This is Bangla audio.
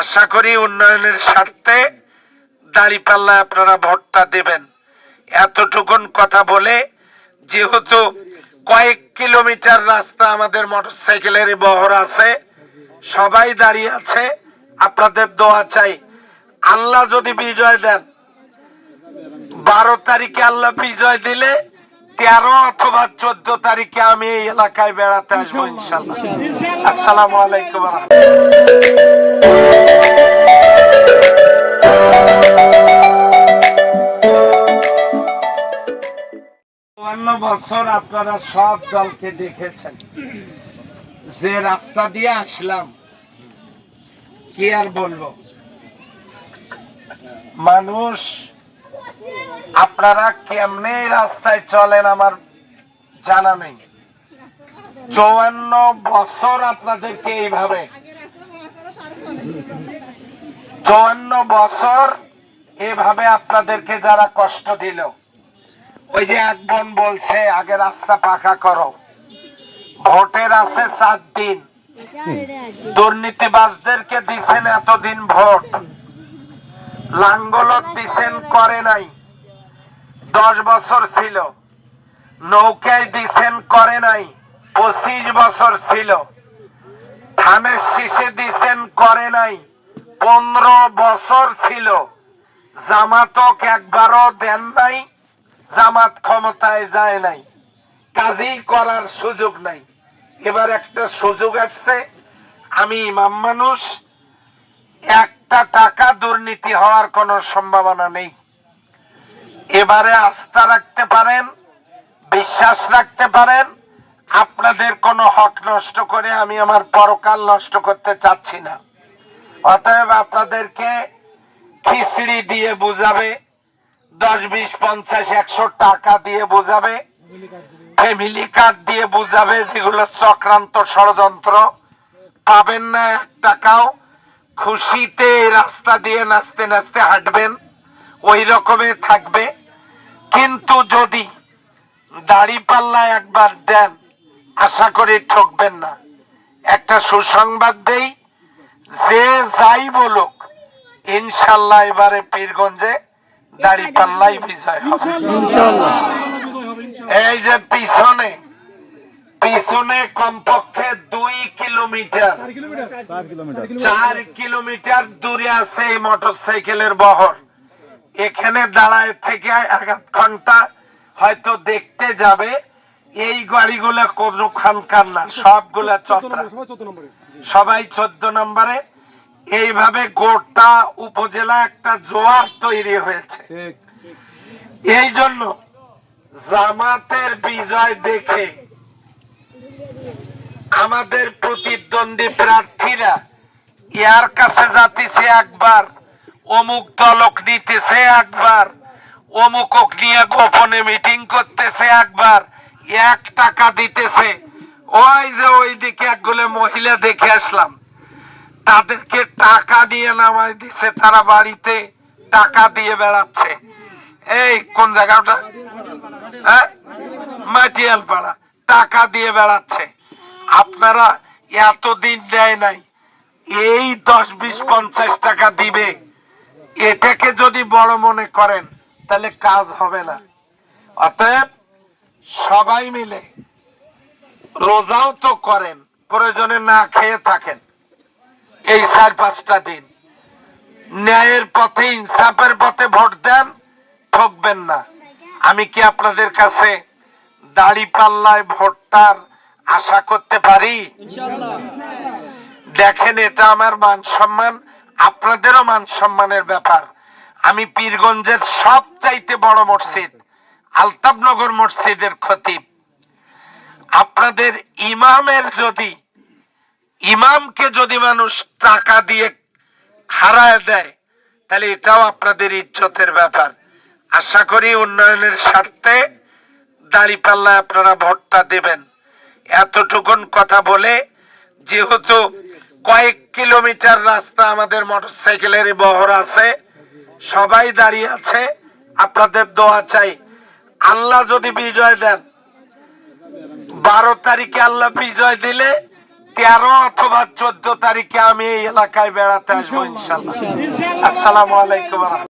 আশা করি উন্নয়নের স্বার্থে দাঁড়িপাল্লায় আপনারা ভোটটা দেবেন। এতটুকুন কথা বলে যেহেতু কয়েক কিলোমিটার রাস্তা আমাদের মোটরসাইকেলের বহর আছে, সবাই দাঁড়িয়ে আছে, আপনাদের দোয়া চাই। আল্লাহ যদি বিজয় দেন, বারো তারিখে আল্লাহ বিজয় দিলে তেরো অথবা চোদ্দ তারিখে আমি এই এলাকায় বেড়াতে আসব ইনশাল্লাহ। আসসালামু আলাইকুম বছর আপনারা সব দলকে দেখেছেন। যে রাস্তা দিয়ে আসলাম কি আর বলব? মানুষ আপনারা কেমনে রাস্তায় চলেন আমার জানা নেই। চুয়ান্ন বছর আপনাদেরকে এইভাবে। চুয়ান্ন বছর এভাবে আপনাদেরকে যারা কষ্ট দিল। ওই যে এক বোন বলছে, আগে রাস্তা পাকা করো। ভোটের আছে সাত দিন। দুর্নীতিবাজদেরকে দিছেন এতদিন ভোট। লাঙ্গলত দিছেন, করে নাই। দশ বছর ছিল। নৌকায় দিছেন করে নাই, পঁচিশ বছর ছিল। ধানের শীষে দিছেন করে নাই, পনেরো বছর ছিল। জামাতক একবারও দেন নাই, জামাত ক্ষমতায় যায় নাই। কাজই করার সুযোগ নাই। এবার একটা সুযোগ আসছে, আমি ইমাম মানুষ, একটা টাকা দুর্নীতি হওয়ার কোনো সম্ভাবনা নেই। এবারে আস্থা রাখতে পারেন, বিশ্বাস রাখতে পারেন। আপনাদের কোনো হক নষ্ট করে আমি আমার পরকাল নষ্ট করতে চাচ্ছি না। অতএব আপনাদেরকে খিচড়ি দিয়ে বুঝাবে, দশ, বিশ, পঞ্চাশ, একশো টাকা দিয়ে বুঝাবে ফ্যামিলি কার্ড দিয়ে বুঝাবে যেগুলো চক্রান্ত ষড়যন্ত্র। পাবেন না এক টাকাও। খুশিতে রাস্তা দিয়ে নাচতে নাচতে হাঁটবেন। ওই রকমের থাকবে। কিন্তু যদি দাড়ি পাল্লা একবার দেন আশা করি ঠকবেন না। একটা সুসংবাদ দেই যে যাই বলুক ইনশাল্লাহ এবারে পীরগঞ্জে দাড়ি পাল্লাই বিজয় হবে। এই যে পিছনে পিছনে কমপক্ষে দুই কিলোমিটার। চার কিলোমিটার। দূরে আছে এই মোটর সাইকেলের বহর। এখানে দাঁড়ায় থেকে এক ঘণ্টা হয়তো দেখতে যাবে। এই গাড়িগুলো কোনো খানকার না সবগুলা চত্রা। সবাই চোদ্দ নম্বরে। এইভাবে গোটা উপজেলা একটা জোয়ার তৈরি হয়েছে। এই জন্য জামাতের বিজয় দেখে আমাদের প্রতিদ্বন্দ্বী প্রার্থীরা ইয়ার কাছে যাতিছে একবার। অমুক দলক নিতেছে একবার অমুকক নিয়ে গোপনে মিটিং করতেছে একবার, এক টাকা দিতেছে। ওই যে ওইদিকে একগুলো মহিলা দেখে আসলাম। তাদেরকে টাকা দিয়ে নামাই দিছে, তারা বাড়িতে টাকা দিয়ে বেড়াচ্ছে। এই, কোন জায়গাটা? হ্যাঁ? মাটিয়াল পাড়া টাকা দিয়ে বেড়াচ্ছে। আপনারা এতদিন দেয় নাই। এই দশ বিশ পঞ্চাশ টাকা দিবে। এটাকে যদি বড় মনে করেন তাহলে কাজ হবে না। অতএব সবাই মিলে রোজাও তো করেন প্রয়োজনে না খেয়ে থাকেন। এই চার পাঁচটা দিন। ন্যায়ের পথে ইনসাফের পথে ভোট দেন ঠকবেন না। আমি কি আপনাদের কাছে দাড়ি পাল্লায় ভোটটার আশা করতে পারি? দেখেন এটা আমার মান সম্মান। আপনাদেরও মান সম্মানের ব্যাপার। আমি পীরগঞ্জের সব চাইতে বড় মসজিদ, আলতাবনগর মসজিদের খতিব। আপনাদের ইমামের যদি, ইমামকে যদি মানুষ টাকা দিয়ে হারায় দেয়, তাহলে এটাও আপনাদের ইজ্জতের ব্যাপার। আশা করি উন্নয়নের স্বার্থে দাঁড়িপাল্লায় আপনারা ভোটটা দেবেন। এতটুকুন কথা বলে, যেহেতু কয়েক কিলোমিটার রাস্তা আমাদের মোটরসাইকেলের বহর আছে। সবাই দাঁড়িয়ে আছে। আপনাদের দোয়া চাই। আল্লাহ যদি বিজয় দেন, বারো তারিখে আল্লাহ বিজয় দিলে তেরো অথবা চোদ্দ তারিখে আমি এই এলাকায় বেড়াতে আসব ইনশাল্লাহ আসসালামু আলাইকুম